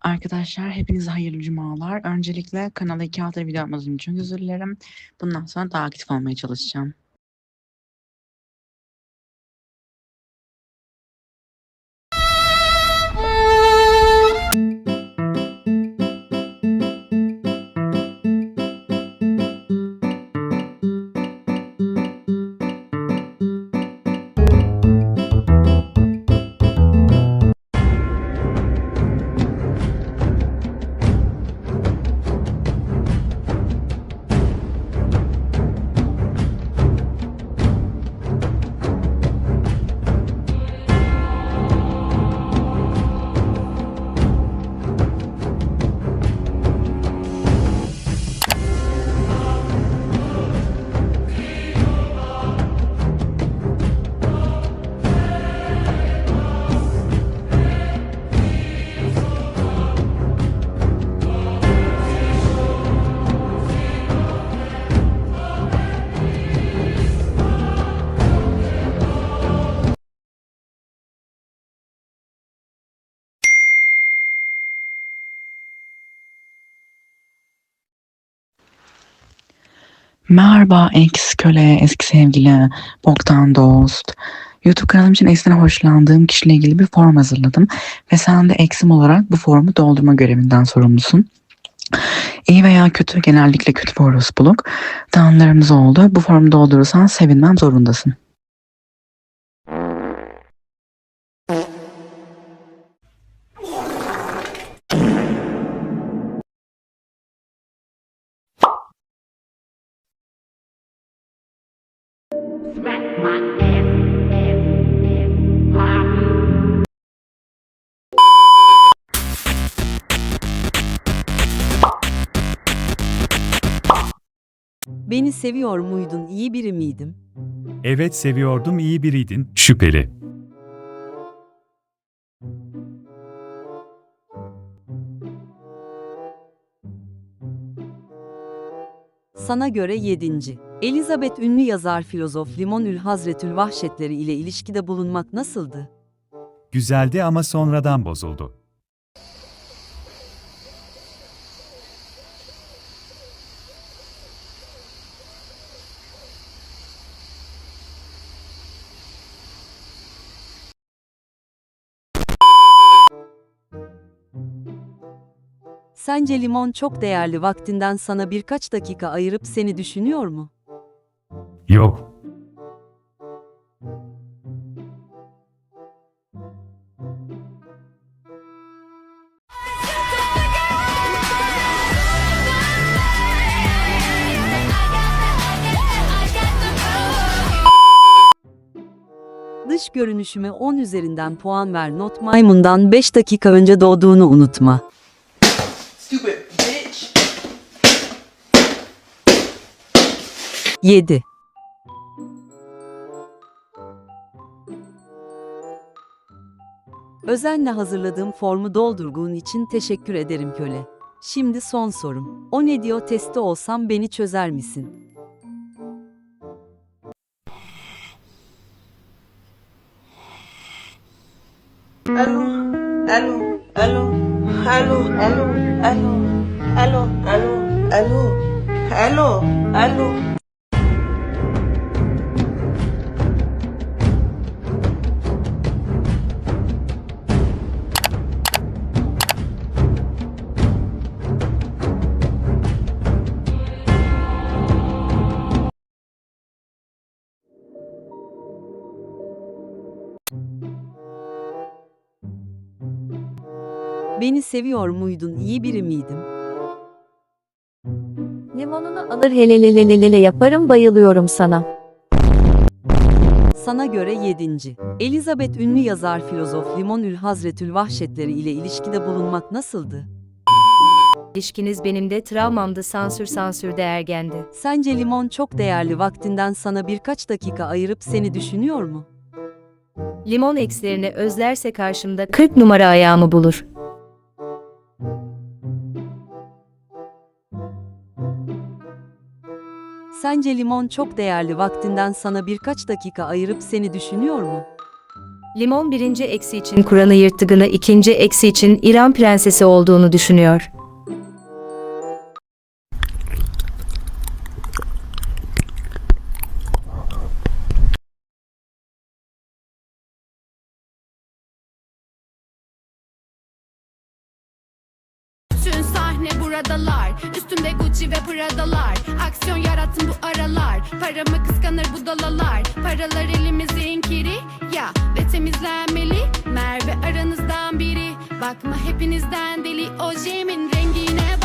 Arkadaşlar hepinize hayırlı cumalar. Öncelikle kanala iki hafta video atmadığım için özür dilerim. Bundan sonra daha aktif olmaya çalışacağım. Merhaba ex köle, eski sevgili, boktan dost. YouTube kanalım için eskiden hoşlandığım kişiyle ilgili bir form hazırladım. Ve sen de eksim olarak bu formu doldurma görevinden sorumlusun. İyi veya kötü, genellikle kötü bir orospuluk. Tanrılarımız oldu. Bu formu doldurursan sevinmem zorundasın. Beni seviyor muydun, iyi biri miydim? Evet seviyordum iyi biriydin, şüpheli. Sana göre yedinci. Elizabeth ünlü yazar filozof Limonül Hazretül Vahşetleri ile ilişkide bulunmak nasıldı? Güzeldi ama sonradan bozuldu. Sence Limon çok değerli vaktinden sana birkaç dakika ayırıp seni düşünüyor mu? Yok. Dış görünüşüme 10 üzerinden puan ver not maymundan 5 dakika önce doğduğunu unutma. Stupid bitch. 7. Özenle hazırladığım formu doldurduğun için teşekkür ederim köle. Şimdi son sorum. O ne diyor testi olsam beni çözer misin? Aló, aló, aló, aló, aló, aló, aló, aló, aló, aló, aló. Beni seviyor muydun, iyi biri miydim? Limonunu alır helelelelelele yaparım bayılıyorum sana. Sana göre yedinci. Elizabeth ünlü yazar filozof Limonül Hazretül Vahşetleri ile ilişkide bulunmak nasıldı? İlişkiniz benim de travmamdı sansür sansür de ergendi. Sence limon çok değerli vaktinden sana birkaç dakika ayırıp seni düşünüyor mu? Limon ekslerini özlerse karşımda 40 numara ayağımı bulur. Sence limon çok değerli vaktinden sana birkaç dakika ayırıp seni düşünüyor mu? Limon birinci eksi için Kur'an'ı yırttığını ikinci eksi için İran prensesi olduğunu düşünüyor buradalar. Üstümde Gucci ve Prada'lar. Aksiyon yarattım bu aralar. Paramı kıskanır bu dalalar. Paralar elimizin kiri. Ya Ve temizlenmeli. Merve aranızdan biri. Bakma hepinizden deli. O ojemin rengine